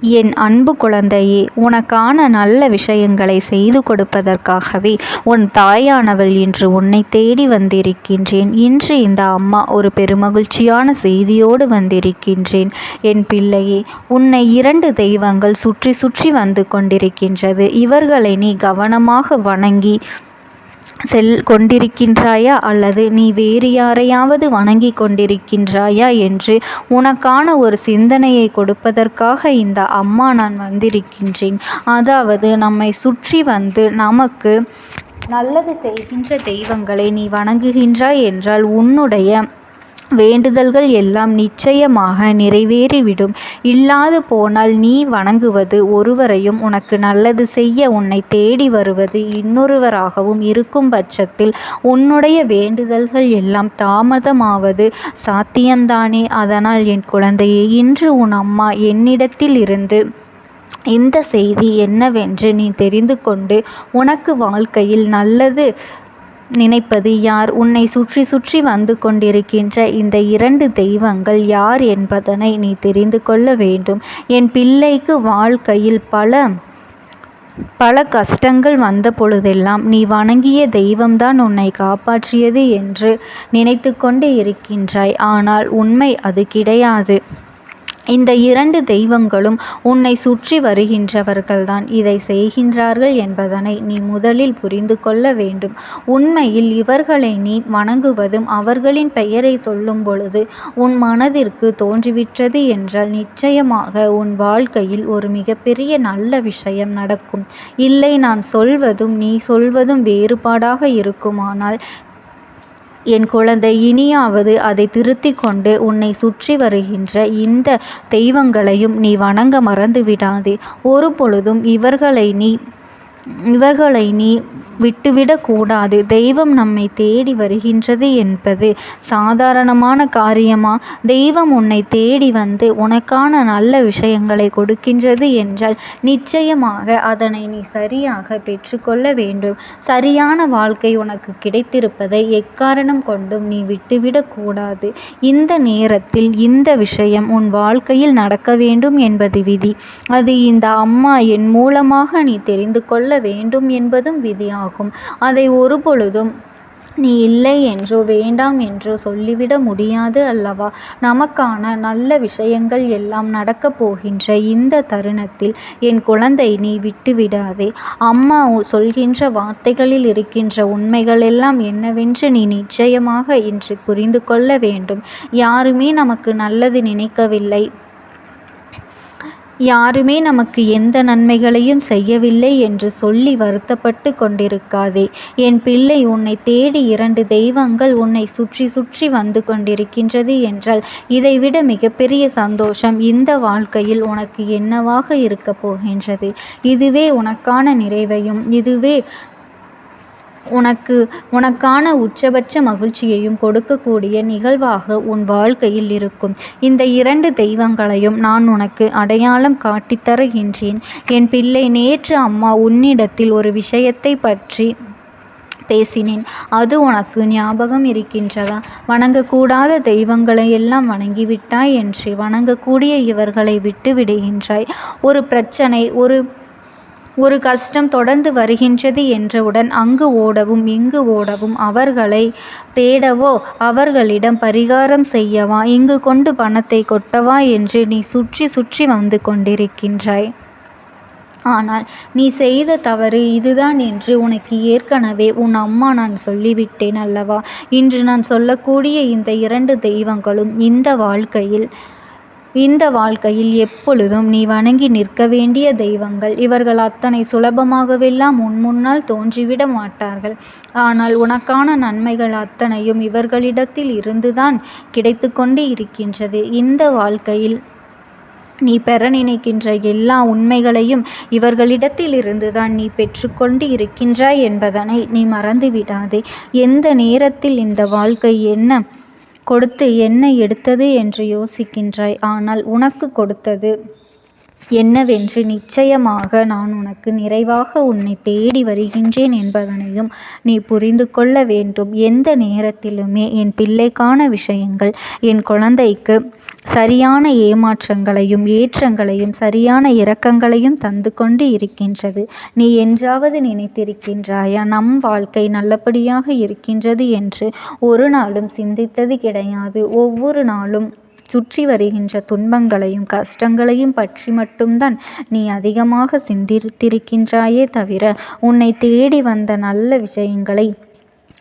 என் அன்பு குழந்தையே உனக்கான நல்ல விஷயங்களை செய்து கொடுப்பதற்காகவே உன் தாயானவள் இன்று உன்னை தேடி வந்திருக்கின்றேன். இன்று இந்த அம்மா ஒரு பெருமகிழ்ச்சியான செய்தியோடு வந்திருக்கின்றேன். என் பிள்ளையே உன்னை இரண்டு தெய்வங்கள் சுற்றி சுற்றி வந்து கொண்டிருக்கின்றது. இவர்களை நீ கவனமாக வணங்கி செல் கொண்டிருக்கின்றாயா? அல்லது நீ வேறு யாரையாவது வணங்கி கொண்டிருக்கின்றாயா? என்று உனக்கான ஒரு சிந்தனையை கொடுப்பதற்காக இந்த அம்மா நான் வந்திருக்கின்றேன். அதாவது நம்மை சுற்றி வந்து நமக்கு நல்லது செய்கின்ற தெய்வங்களை நீ வணங்குகின்றாய் என்றால் உன்னுடைய வேண்டுதல்கள் எல்லாம் நிச்சயமாக நிறைவேறிவிடும். இல்லாது போனால் நீ வணங்குவது ஒருவரையும் உனக்கு நல்லது செய்ய உன்னை தேடி வருவது இன்னொருவராகவும் இருக்கும் பட்சத்தில் உன்னுடைய வேண்டுதல்கள் எல்லாம் தாமதமாவது சாத்தியம்தானே. அதனால் என் குழந்தையே இன்று உன் அம்மா என்னிடத்தில் இருந்து இந்த செய்தி என்னவென்று நீ தெரிந்து கொண்டு உனக்கு வாழ்க்கையில் நல்லது நினைப்பது யார்? உன்னை சுற்றி சுற்றி வந்து கொண்டிருக்கின்ற இந்த இரண்டு தெய்வங்கள் யார் என்பதனை நீ தெரிந்து கொள்ள வேண்டும். என் பிள்ளைக்கு வாழ்க்கையில் பல பல கஷ்டங்கள் வந்த பொழுதெல்லாம் நீ வணங்கிய தெய்வம்தான் உன்னை காப்பாற்றியது என்று நினைத்து கொண்டு இருக்கின்றாய். ஆனால் உண்மை அது கிடையாது. இந்த இரண்டு தெய்வங்களும் உன்னை சுற்றி வருகின்றவர்கள்தான் இதை செய்கின்றார்கள் என்பதனை நீ முதலில் புரிந்து கொள்ள வேண்டும். உண்மையில் இவர்களை நீ வணங்குவதும் அவர்களின் பெயரை சொல்லும் பொழுது உன் மனதிற்கு தோன்றிவிட்டது என்றால் நிச்சயமாக உன் வாழ்க்கையில் ஒரு மிகப்பெரிய நல்ல விஷயம் நடக்கும். இல்லை நான் சொல்வதும் நீ சொல்வதும் வேறுபாடாக இருக்குமானால் என் குழந்தை இனியாவது அதை திருத்தி கொண்டு உன்னை சுற்றி வருகின்ற இந்த தெய்வங்களையும் நீ வணங்க மறந்து விடாதே ஒரு பொழுதும் இவர்களை நீ இவர்களை நீ விட்டுவிடக்கூடாது தெய்வம் நம்மை தேடி வருகின்றது என்பது சாதாரணமான காரியமா? தெய்வம் உன்னை தேடி வந்து உனக்கான நல்ல விஷயங்களை கொடுக்கின்றது என்றால் நிச்சயமாக அதனை நீ சரியாக பெற்றுக்கொள்ள வேண்டும். சரியான வாழ்க்கை உனக்கு கிடைத்திருப்பதை எக்காரணம் கொண்டும் நீ விட்டுவிடக்கூடாது இந்த நேரத்தில் இந்த விஷயம் உன் வாழ்க்கையில் நடக்க வேண்டும் என்பது விதி. அது இந்த அம்மா என் மூலமாக நீ தெரிந்து கொள்ள வேண்டும் என்பதும் விதியாகும். அதை ஒருபொழுதும் நீ இல்லை என்றோ வேண்டாம் என்றோ சொல்லிவிட முடியாது அல்லவா? நமக்கான நல்ல விஷயங்கள் எல்லாம் நடக்கப் போகின்ற இந்த தருணத்தில் என் குழந்தை நீ விட்டுவிடாதே. அம்மா சொல்கின்ற வார்த்தைகளில் இருக்கின்ற உண்மைகள் எல்லாம் என்னவென்று நீ நிச்சயமாக இன்று புரிந்து கொள்ள வேண்டும். யாருமே நமக்கு நல்லது நினைக்கவில்லை. யாருமே நமக்கு எந்த நன்மைகளையும் செய்யவில்லை என்று சொல்லி வருத்தப்பட்டு கொண்டிருக்காதே. என் பிள்ளை உன்னை தேடி இரண்டு தெய்வங்கள் உன்னை சுற்றி சுற்றி வந்து கொண்டிருக்கின்றது என்றால் இதைவிட மிகப்பெரிய சந்தோஷம் இந்த வாழ்க்கையில் உனக்கு என்னவாக இருக்கப் போகின்றது? இதுவே உனக்கான நிறைவையும் இதுவே உனக்கு உனக்கான உச்சபட்ச மகிழ்ச்சியையும் கொடுக்கக்கூடிய நிகழ்வாக உன் வாழ்க்கையில் இருக்கும். இந்த இரண்டு தெய்வங்களையும் நான் உனக்கு அடையாளம் காட்டித்தருகின்றேன். என் பிள்ளை நேற்று அம்மா உன்னிடத்தில் ஒரு விஷயத்தை பற்றி பேசினேன். அது உனக்கு ஞாபகம் இருக்கின்றதா? வணங்கக்கூடாத தெய்வங்களை எல்லாம் வணங்கிவிட்டாய் என்று வணங்கக்கூடிய இவர்களை விட்டு விடுகின்றாய் ஒரு பிரச்சனை ஒரு ஒரு கஷ்டம் தொடர்ந்து வருகின்றது என்றவுடன் அங்கு ஓடவும் இங்கு ஓடவும் அவர்களை தேடவோ அவர்களிடம் பரிகாரம் செய்யவா இங்கு கொண்டு பணத்தை கொட்டவா என்று நீ சுற்றி சுற்றி வந்து கொண்டிருக்கின்றாய். ஆனால் நீ செய்த தவறு இதுதான் என்று உனக்கு ஏற்கனவே உன் அம்மா நான் சொல்லிவிட்டேன் அல்லவா? இன்று நான் சொல்லக்கூடிய இந்த இரண்டு தெய்வங்களும் இந்த வாழ்க்கையில் இந்த வாழ்க்கையில் எப்பொழுதும் நீ வணங்கி நிற்க வேண்டிய தெய்வங்கள். இவர்கள் அத்தனை சுலபமாகவெல்லாம் உன் முன்னால் தோன்றிவிட மாட்டார்கள். ஆனால் உனக்கான நன்மைகள் அத்தனையும் இவர்களிடத்தில் இருந்துதான் கிடைத்து கொண்டு இருக்கின்றது. இந்த வாழ்க்கையில் நீ பெற நினைக்கின்ற எல்லா உண்மைகளையும் இவர்களிடத்தில் இருந்துதான் நீ பெற்றுக்கொண்டு இருக்கின்றாய் என்பதனை நீ மறந்துவிடாதே. எந்த நேரத்தில் இந்த வாழ்க்கை என்ன கொடுத்து என்ன எடுத்தது என்று யோசிக்கின்றாய். ஆனால் உனக்கு கொடுத்தது என்னவென்று நிச்சயமாக நான் உனக்கு நிறைவாக உன்னை தேடி வருகின்றேன் என்பதனையும் நீ புரிந்து கொள்ள வேண்டும். எந்த நேரத்திலுமே என் பிள்ளைக்கான விஷயங்கள் என் குழந்தைக்கு சரியான ஏமாற்றங்களையும் ஏற்றங்களையும் சரியான இரக்கங்களையும் தந்து கொண்டு இருக்கின்றது. நீ என்றாவது நினைத்திருக்கின்றாயா? நம் வாழ்க்கை நல்லபடியாக இருக்கின்றது என்று ஒரு நாளும் சிந்தித்தது கிடையாது. ஒவ்வொரு நாளும் சுற்றி வருகின்ற துன்பங்களையும் கஷ்டங்களையும் பற்றி மட்டும்தான் நீ அதிகமாக சிந்தித்திருக்கின்றாயே தவிர உன்னை தேடி வந்த நல்ல விஷயங்களை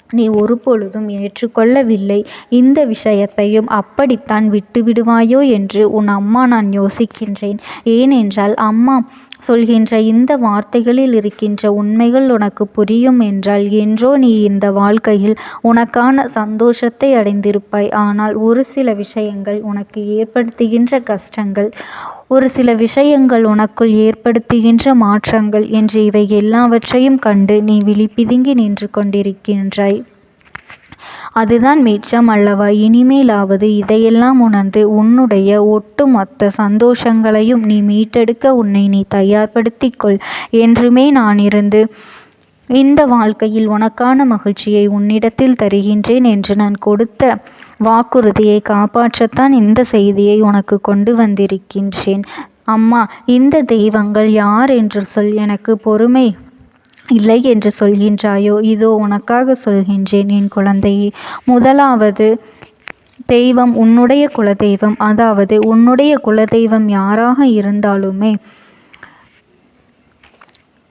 நீ ஒருபொழுதும் ஏற்றுக்கொள்ளவில்லை. இந்த விஷயத்தையும் அப்படித்தான் விட்டுவிடுவாயோ என்று உன் அம்மா நான் யோசிக்கின்றேன். ஏனென்றால் அம்மா சொல்கின்ற இந்த வார்த்தைகளில் இருக்கின்ற உண்மைகள் உனக்கு புரியும் என்றால் என்றோ நீ இந்த வாழ்க்கையில் உனக்கான சந்தோஷத்தை அடைந்திருப்பாய். ஆனால் ஒரு சில விஷயங்கள் உனக்கு ஏற்படுத்துகின்ற கஷ்டங்கள் ஒரு சில விஷயங்கள் உனக்குள் ஏற்படுத்துகின்ற மாற்றங்கள் என்று இவை எல்லாவற்றையும் கண்டு நீ விழிப்பிதுங்கி நின்று கொண்டிருக்கின்றாய். அதுதான் மிச்சம் அல்லவா? இனிமேலாவது இதையெல்லாம் உணர்ந்து உன்னுடைய ஒட்டுமொத்த சந்தோஷங்களையும் நீ மீட்டெடுக்க உன்னை நீ தயார்படுத்திக் கொள் என்றுமே நான் இருந்து இந்த வாழ்க்கையில் உனக்கான மகிழ்ச்சியை உன்னிடத்தில் தருகின்றேன் என்று நான் கொடுத்த வாக்குறுதியை காப்பாற்றத்தான் இந்த செய்தியை உனக்கு கொண்டு வந்திருக்கின்றேன். அம்மா இந்த தெய்வங்கள் யார் என்று சொல் எனக்கு பொறுமை. இல்லை என்று சொல்கின்றாயோ? இதோ உனக்காக சொல்கின்றேன் என் குழந்தையே. முதலாவது தெய்வம் உன்னுடைய குலதெய்வம் அதாவது உன்னுடைய குலதெய்வம் யாராக இருந்தாலுமே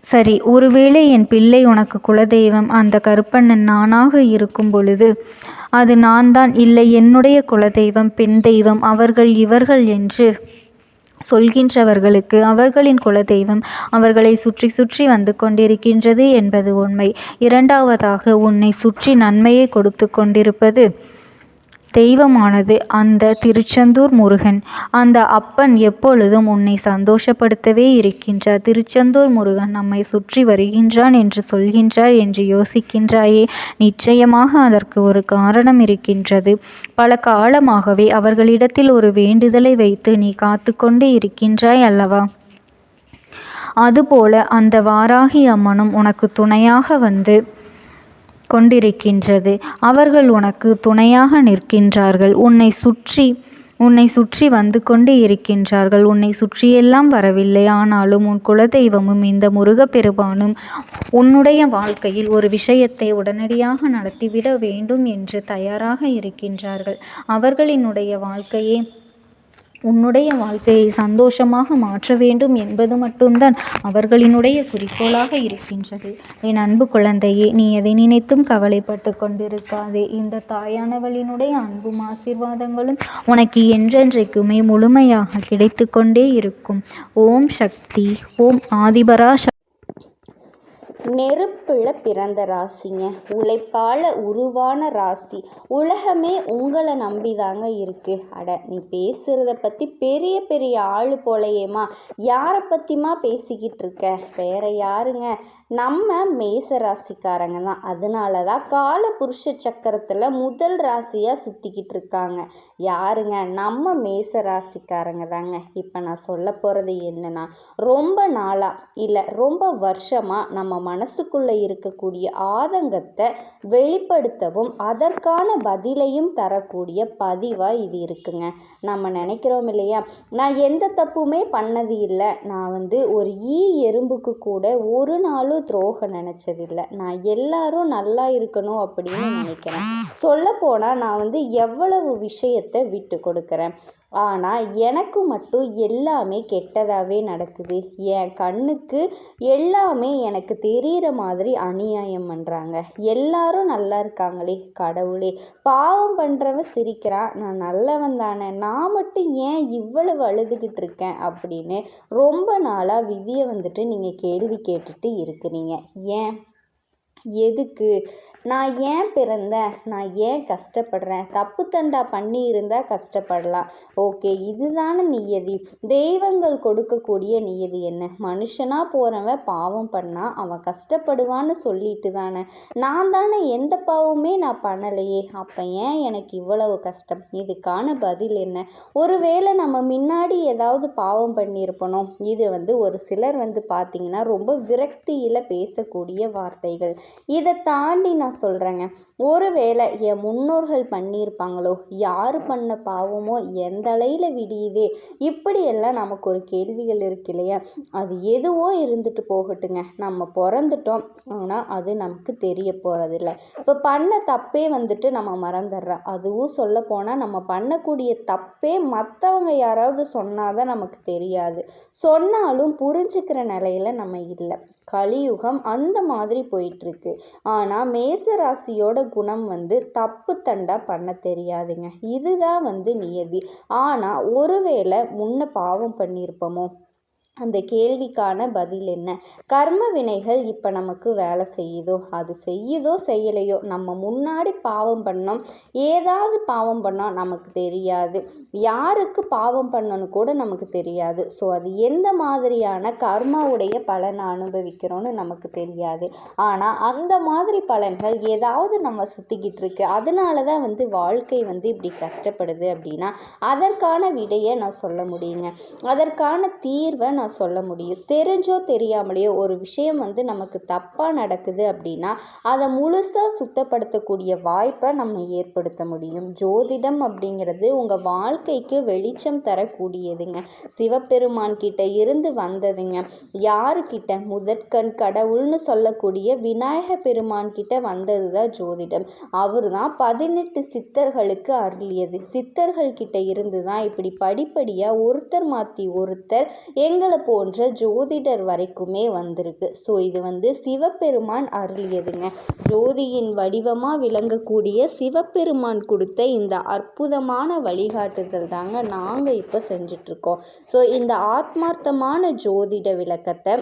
சரி ஒருவேளை என் பிள்ளை உனக்கு குலதெய்வம் அந்த கருப்பண்ணன் நானாக இருக்கும் பொழுது அது நான் தான் இல்லை என்னுடைய குலதெய்வம் பெண் தெய்வம் அவர்கள் இவர்கள் என்று சொல்கின்றவர்களுக்கு அவர்களின் குலதெய்வம் அவர்களை சுற்றி சுற்றி வந்து கொண்டிருக்கின்றது என்பது உண்மை. இரண்டாவதாக உன்னை சுற்றி நன்மையை கொடுத்து கொண்டிருப்பது தெய்வமானது அந்த திருச்செந்தூர் முருகன். அந்த அப்பன் எப்பொழுதும் உன்னை சந்தோஷப்படுத்தவே இருக்கின்றார். திருச்செந்தூர் முருகன் நம்மை சுற்றி வருகின்றான் என்று சொல்கின்றார் என்று யோசிக்கின்றாயே. நிச்சயமாக அதற்கு ஒரு காரணம் இருக்கின்றது. பல காலமாகவே அவர்களிடத்தில் ஒரு வேண்டுதலை வைத்து நீ காத்து கொண்டு இருக்கின்றாய் அல்லவா? அதுபோல அந்த வாராகி அம்மனும் உனக்கு துணையாக வந்து கொண்டிருக்கின்றது. அவர்கள் உனக்கு துணையாக நிற்கின்றார்கள். உன்னை சுற்றி உன்னை சுற்றி வந்து கொண்டு இருக்கின்றார்கள். உன்னை சுற்றியெல்லாம் வரவில்லை. ஆனாலும் உன் குலதெய்வமும் இந்த முருகப்பெருமானும் உன்னுடைய வாழ்க்கையில் ஒரு விஷயத்தை உடனடியாக நடத்திவிட வேண்டும் என்று தயாராக இருக்கின்றார்கள். அவர்களினுடைய வாழ்க்கையே உன்னுடைய வாழ்க்கையை சந்தோஷமாக மாற்ற வேண்டும் என்பது மட்டும்தான் அவர்களினுடைய குறிக்கோளாக இருக்கின்றது. என் அன்பு குழந்தையே நீ எதை நினைத்தும் கவலைப்பட்டு கொண்டிருக்காதே. இந்த தாயானவளினுடைய அன்பும் ஆசீர்வாதங்களும் உனக்கு என்றென்றைக்குமே முழுமையாக கிடைத்து கொண்டே இருக்கும். ஓம் சக்தி ஓம் ஆதிபரா நெருப்பில் பிறந்த ராசிங்க. உழைப்பால் உருவான ராசி. உலகமே உங்களை நம்பிதாங்க இருக்கு. அட நீ பேசுகிறத பற்றி பெரிய பெரிய ஆள் போலையேம்மா. யாரை பற்றிமா பேசிக்கிட்டு இருக்க? வேற யாருங்க? நம்ம மேச ராசிக்காரங்க தான். அதனால தான் கால புருஷ சக்கரத்தில் முதல் ராசியாக சுற்றிக்கிட்டு இருக்காங்க. யாருங்க? நம்ம மேச ராசிக்காரங்க தாங்க. இப்போ நான் சொல்ல போகிறது என்னென்னா ரொம்ப நாளாக இல்லை ரொம்ப வருஷமாக நம்ம மன மனசுக்குள்ளே இருக்கக்கூடிய ஆதங்கத்தை வெளிப்படுத்தவும் அதற்கான பதிலையும் தரக்கூடிய பதிவாக இது இருக்குங்க. நம்ம நினைக்கிறோம் இல்லையா? நான் எந்த தப்புமே பண்ணது இல்லை. நான் வந்து ஒரு ஈ எறும்புக்கு கூட ஒரு நாளும் துரோகம் நினச்சதில்லை நான் எல்லாரும் நல்லா இருக்கணும் அப்படின்னு நினைக்கிறேன். சொல்லப்போனால் நான் வந்து எவ்வளவு விஷயத்தை விட்டு கொடுக்குறேன்? ஆனால் எனக்கு மட்டும் எல்லாமே கெட்டதாகவே நடக்குது. என் கண்ணுக்கு எல்லாமே எனக்கு தெரிகிற மாதிரி அநியாயம் பண்ணுறாங்க எல்லாரும் நல்லா இருக்காங்களே கடவுளே. பாவம் பண்ணுறவன் சிரிக்கிறான். நான் நல்லவன் தானே. நான் மட்டும் ஏன் இவ்வளவு அழுதுகிட்டு இருக்கேன் அப்படின்னு ரொம்ப நாளாக விதியை வந்துட்டு நீங்கள் கேள்வி கேட்டுட்டு இருக்கிறீங்க. ஏன்? எதுக்கு? நான் ஏன் பிறந்தேன்? நான் ஏன் கஷ்டப்படுறேன்? தப்பு தண்டா பண்ணி இருந்தால் கஷ்டப்படலாம். ஓகே இதுதான நியதி. தெய்வங்கள் கொடுக்கக்கூடிய நியதி என்ன? மனுஷனாக போகிறவன் பாவம் பண்ணால் அவன் கஷ்டப்படுவான்னு சொல்லிட்டு தானே. நான் தானே எந்த பாவமே நான் பண்ணலையே. அப்போ ஏன் எனக்கு இவ்வளவு கஷ்டம்? இதுக்கான பதில் என்ன? ஒருவேளை நம்ம முன்னாடி ஏதாவது பாவம் பண்ணியிருப்பனோ? இது வந்து ஒரு சிலர் வந்து பார்த்திங்கன்னா ரொம்ப விரக்தியில் பேசக்கூடிய வார்த்தைகள். இதை தாண்டி நான் சொல்கிறேங்க ஒருவேளை என் முன்னோர்கள் பண்ணியிருப்பாங்களோ? யார் பண்ண பாவமோ? எந்த அலையில் விடியுதே? இப்படியெல்லாம் நமக்கு ஒரு கேள்விகள் இருக்கு இல்லையா? அது எதுவோ இருந்துட்டு போகட்டுங்க. நம்ம பிறந்துட்டோம். ஆனால் அது நமக்கு தெரிய போகிறதில்ல இப்போ பண்ண தப்பே வந்துட்டு நம்ம மறந்துடுறோம். அதுவும் சொல்ல போனால் நம்ம பண்ணக்கூடிய தப்பே மற்றவங்க யாராவது சொன்னாதான் நமக்கு தெரியாது. சொன்னாலும் புரிஞ்சுக்கிற நிலையில நம்ம இல்லை. கலியுகம் அந்த மாதிரி போயிட்டுருக்கு. ஆனால் மேச ராசியோட குணம் வந்து தப்பு தண்டா பண்ண தெரியாதுங்க. இதுதான் வந்து நியதி. ஆனால் ஒருவேளை முன்ன பாவம் பண்ணியிருப்போமோ? அந்த கேள்விக்கான பதில் என்ன? கர்ம வினைகள் இப்போ நமக்கு வேலை செய்யுதோ? அது செய்யுதோ? செய்யலையோ? நம்ம முன்னாடி பாவம் பண்ணோம். ஏதாவது பாவம் பண்ணால் நமக்கு தெரியாது. யாருக்கு பாவம் பண்ணணும் கூட நமக்கு தெரியாது. ஸோ அது எந்த மாதிரியான கர்மாவுடைய பலனை அனுபவிக்கிறோன்னு நமக்கு தெரியாது. ஆனால் அந்த மாதிரி பலன்கள் ஏதாவது நம்ம சுற்றிக்கிட்டு இருக்கு. அதனால தான் வந்து வாழ்க்கை வந்து இப்படி கஷ்டப்படுது அப்படின்னா அதற்கான விடையை நான் சொல்ல முடியுங்க. அதற்கான தீர்வை நான் சொல்ல முடியும். தெரிஞ்சோ தெரியாமலேயோ ஒரு விஷயம் வந்து நமக்கு தப்பாக நடக்குது அப்படின்னா அதை முழுசாக சுத்தப்படுத்தக்கூடிய வாய்ப்பை நம்ம ஏற்படுத்த முடியும். ஜோதிடம் அப்படிங்கிறது உங்கள் வாழ்க்கைக்கு வெளிச்சம் தரக்கூடியதுங்க. சிவபெருமான் கிட்ட இருந்து வந்ததுங்க. யாருக்கிட்ட? முதற்கண் கடவுள்னு சொல்லக்கூடிய விநாயக பெருமான் கிட்ட வந்தது தான் ஜோதிடம். அவர் தான் பதினெட்டு சித்தர்களுக்கு அருளியது. சித்தர்கள் கிட்ட இருந்து தான் இப்படி படிப்படியாக ஒருத்தர் மாற்றி ஒருத்தர் எங்களை போன்ற ஜோதிடர் வரைக்குமே வந்திருக்கு. ஸோ இது வந்து சிவபெருமான் அருளியதுங்க. ஜோதியின் வடிவமாக விளங்கக்கூடிய சிவபெருமான் கொடுத்த இந்த அற்புதமான வழிகாட்டுதல் தாங்க நாங்கள் இப்போ செஞ்சிட்ருக்கோம். ஸோ இந்த ஆத்மார்த்தமான ஜோதிட விளக்கத்தை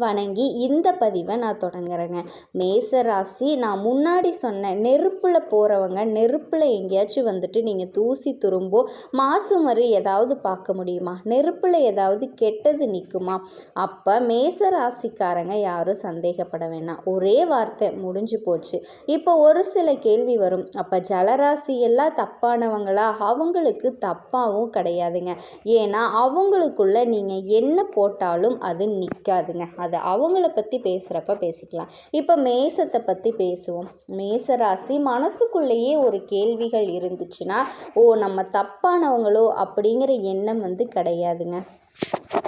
வணங்கி இந்த பதிவை நான் தொடங்குறேங்க. மேச ராசி நான் முன்னாடி சொன்னேன் நெருப்பில் போகிறவங்க நெருப்பில் எங்கேயாச்சும் வந்துட்டு நீங்கள் தூசி துரும்போ மாசு வரை ஏதாவது பார்க்க முடியுமா? நெருப்பில் ஏதாவது கெட்டது நிற்குமா அப்போ மேச ராசிக்காரங்க யாரும் சந்தேகப்பட வேணாம். ஒரே வார்த்தை முடிஞ்சு போச்சு. இப்போ ஒரு சில கேள்வி வரும். அப்போ ஜலராசி எல்லாம் தப்பானவங்களா? அவங்களுக்கு தப்பாகவும் கிடையாதுங்க. ஏன்னா அவங்களுக்குள்ள நீங்கள் என்ன போட்டாலும் அது நிற்காதுங்க அதை அவங்கள பற்றி பேசுகிறப்ப பேசிக்கலாம். இப்போ மேசத்தை பற்றி பேசுவோம். மேச ராசி மனசுக்குள்ளேயே ஒரு கேள்விகள் இருந்துச்சுன்னா ஓ நம்ம தப்பானவங்களோ அப்படிங்கிற எண்ணம் வந்து கிடையாதுங்க.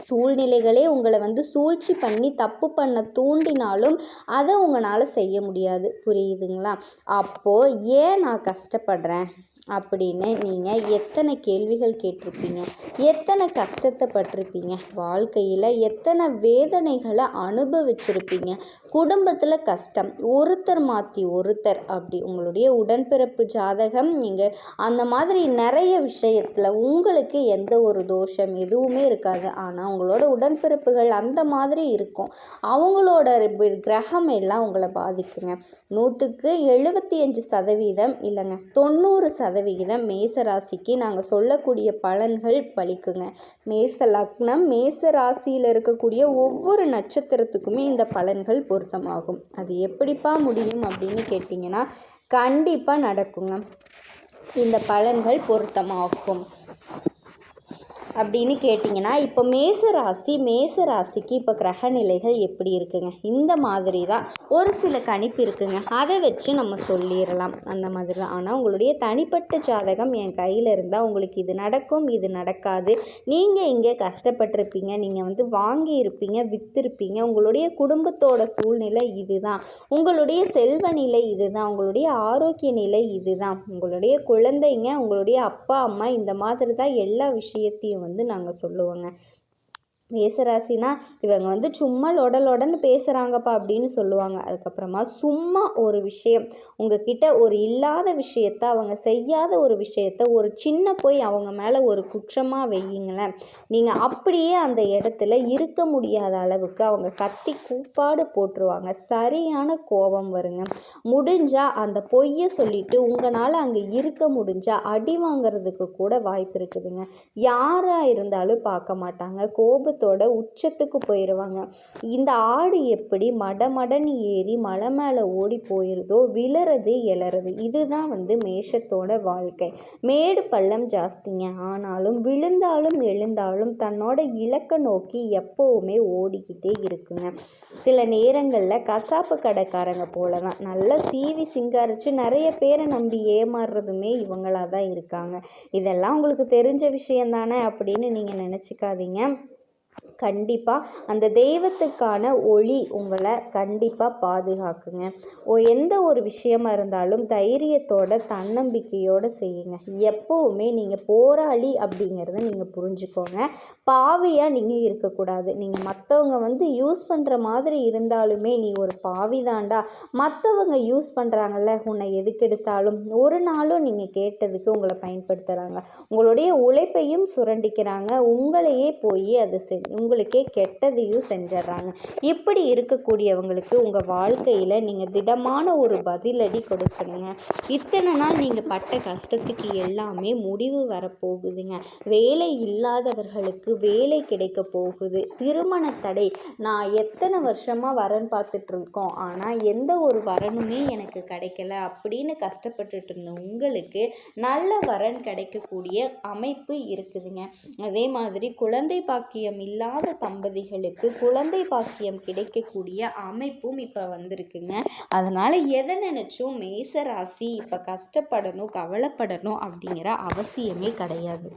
சூழ்நிலைகளே உங்களை வந்து சூழ்ச்சி பண்ணி தப்பு பண்ண தூண்டினாலும் அதை உங்களால் செய்ய முடியாது. புரியுதுங்களா? அப்போது ஏன் நான் கஷ்டப்படுறேன்? அப்படின்னு நீங்கள் எத்தனை கேள்விகள் கேட்டிருப்பீங்க? எத்தனை கஷ்டத்தை பட்டிருப்பீங்க வாழ்க்கையில் எத்தனை வேதனைகளை அனுபவிச்சிருப்பீங்க? குடும்பத்தில் கஷ்டம் ஒருத்தர் மாற்றி ஒருத்தர் அப்படி உங்களுடைய உடன்பிறப்பு ஜாதகம் நீங்கள் அந்த மாதிரி நிறைய விஷயத்தில் உங்களுக்கு எந்த ஒரு தோஷம் எதுவுமே இருக்காது. ஆனால் உங்களோட உடன்பிறப்புகள் அந்த மாதிரி இருக்கும். அவங்களோட கிரகம் எல்லாம் உங்களை பாதிக்குங்க. நூற்றுக்கு எழுபத்தி அஞ்சு சதவீதம் இல்லைங்க தொண்ணூறு சதவிகிதம் மேச ராசிக்கு நாங்கள் சொல்லக்கூடிய பலன்கள் பலிக்குங்க மேச லக்னம் மேச ராசியில் இருக்கக்கூடிய ஒவ்வொரு நட்சத்திரத்துக்குமே இந்த பலன்கள் பொருத்தமாகும். அது எப்படிப்பா முடியும் அப்படின்னு கேட்டிங்கன்னா கண்டிப்பாக நடக்குங்க. இந்த பலன்கள் பொருத்தமாகும். அப்படின்னு கேட்டிங்கன்னா இப்போ மேச ராசி மேச ராசிக்கு இப்போ கிரக நிலைகள் எப்படி இருக்குங்க? இந்த மாதிரி தான். ஒரு சில கணிப்பு இருக்குங்க. அதை வச்சு நம்ம சொல்லிடலாம். அந்த மாதிரி தான். ஆனால் உங்களுடைய தனிப்பட்ட ஜாதகம் என் கையில் இருந்தால் உங்களுக்கு இது நடக்கும் இது நடக்காது. நீங்கள் இங்கே கஷ்டப்பட்டிருப்பீங்க. நீங்கள் வந்து வாங்கியிருப்பீங்க விற்றுருப்பீங்க உங்களுடைய குடும்பத்தோட சூழ்நிலை இதுதான். உங்களுடைய செல்வ நிலை இதுதான். உங்களுடைய ஆரோக்கிய நிலை இதுதான். உங்களுடைய குழந்தைங்க உங்களுடைய அப்பா அம்மா இந்த மாதிரி தான் எல்லா விஷயத்தையும் வந்து நாங்கள் சொல்லுவோங்க. மேசராசினா இவங்க வந்து சும்மா லொடலொடன்னு பேசுகிறாங்கப்பா அப்படின்னு சொல்லுவாங்க. அதுக்கப்புறமா சும்மா ஒரு விஷயம் உங்ககிட்ட ஒரு இல்லாத விஷயத்த அவங்க செய்யாத ஒரு விஷயத்த ஒரு சின்ன போய் அவங்க மேலே ஒரு குற்றமாக வையுங்களேன். நீங்கள் அப்படியே அந்த இடத்துல இருக்க முடியாத அளவுக்கு அவங்க கத்தி கூப்பாடு போட்டுருவாங்க. சரியான கோபம் வருங்க. முடிஞ்சால் அந்த பொய்யை சொல்லிட்டு உங்களால் அங்கே இருக்க முடிஞ்சால் அடி வாங்குறதுக்கு கூட வாய்ப்பு இருக்குதுங்க. யாராக இருந்தாலும் பார்க்க மாட்டாங்க. கோபத்தை கோபத்தோட உச்சத்துக்கு போயிடுவாங்க இந்த ஆடு எப்படி மடமடன்னு ஏறி மலை மேலே ஓடி போயிருதோ விழறது எழறது இதுதான் வந்து மேஷத்தோட வாழ்க்கை. மேடு பள்ளம் ஜாஸ்திங்க. ஆனாலும் விழுந்தாலும் எழுந்தாலும் தன்னோட இலக்கை நோக்கி எப்போவுமே ஓடிக்கிட்டே இருக்குங்க. சில நேரங்களில் கசாப்பு கடைக்காரங்க போல தான் நல்லா சீவி சிங்காரிச்சு நிறைய பேரை நம்பி ஏமாறுறதுமே இவங்களாக தான் இருக்காங்க. இதெல்லாம் உங்களுக்கு தெரிஞ்ச விஷயந்தானே அப்படின்னு நீங்கள் நினச்சிக்காதீங்க. கண்டிப்பாக அந்த தெய்வத்துக்கான ஒளி உங்களை கண்டிப்பாக பாதுகாக்குங்க. ஓ எந்த ஒரு விஷயமா இருந்தாலும் தைரியத்தோட தன்னம்பிக்கையோடு செய்யுங்க. எப்போவுமே நீங்கள் போராளி அப்படிங்கிறத நீங்கள் புரிஞ்சுக்கோங்க. பாவியாக நீங்கள் இருக்கக்கூடாது. நீங்கள் மற்றவங்க வந்து யூஸ் பண்ணுற மாதிரி இருந்தாலுமே நீ ஒரு பாவி தாண்டா. மற்றவங்க யூஸ் பண்ணுறாங்கல்ல உன்னை எதுக்கெடுத்தாலும் ஒரு நாளும் நீங்கள் கேட்டதுக்கு உங்களை பயன்படுத்துகிறாங்க உங்களுடைய உழைப்பையும் சுரண்டிக்கிறாங்க. உங்களையே போய் அது செஞ்சு உங்களுக்கே கெட்டதையும் செஞ்சிட்றாங்க இப்படி இருக்கக்கூடியவங்களுக்கு உங்கள் வாழ்க்கையில் நீங்கள் திடமான ஒரு பதிலடி கொடுக்கணுங்க இத்தனை நாள் நீங்கள் பட்ட கஷ்டத்துக்கு எல்லாமே முடிவு வரப்போகுதுங்க. வேலை இல்லாதவர்களுக்கு வேலை கிடைக்க போகுது. திருமண தடை. நான் எத்தனை வருஷமாக வரன் பார்த்துட்ருக்கோம். ஆனால் எந்த ஒரு வரனுமே எனக்கு கிடைக்கல அப்படின்னு கஷ்டப்பட்டுட்டு இருந்த உங்களுக்கு நல்ல வரன் கிடைக்கக்கூடிய அமைப்பு இருக்குதுங்க. அதே மாதிரி குழந்தை பாக்கியம் இல்லாத தம்பதிகளுக்கு குழந்தை பாக்கியம் கிடைக்கக்கூடிய அமைப்பும் இப்போ வந்திருக்குங்க. அதனால் எதை நினச்சும் மேச ராசி இப்போ கஷ்டப்படணும் கவலைப்படணும் அப்படிங்கிற அவசியமே கிடையாது.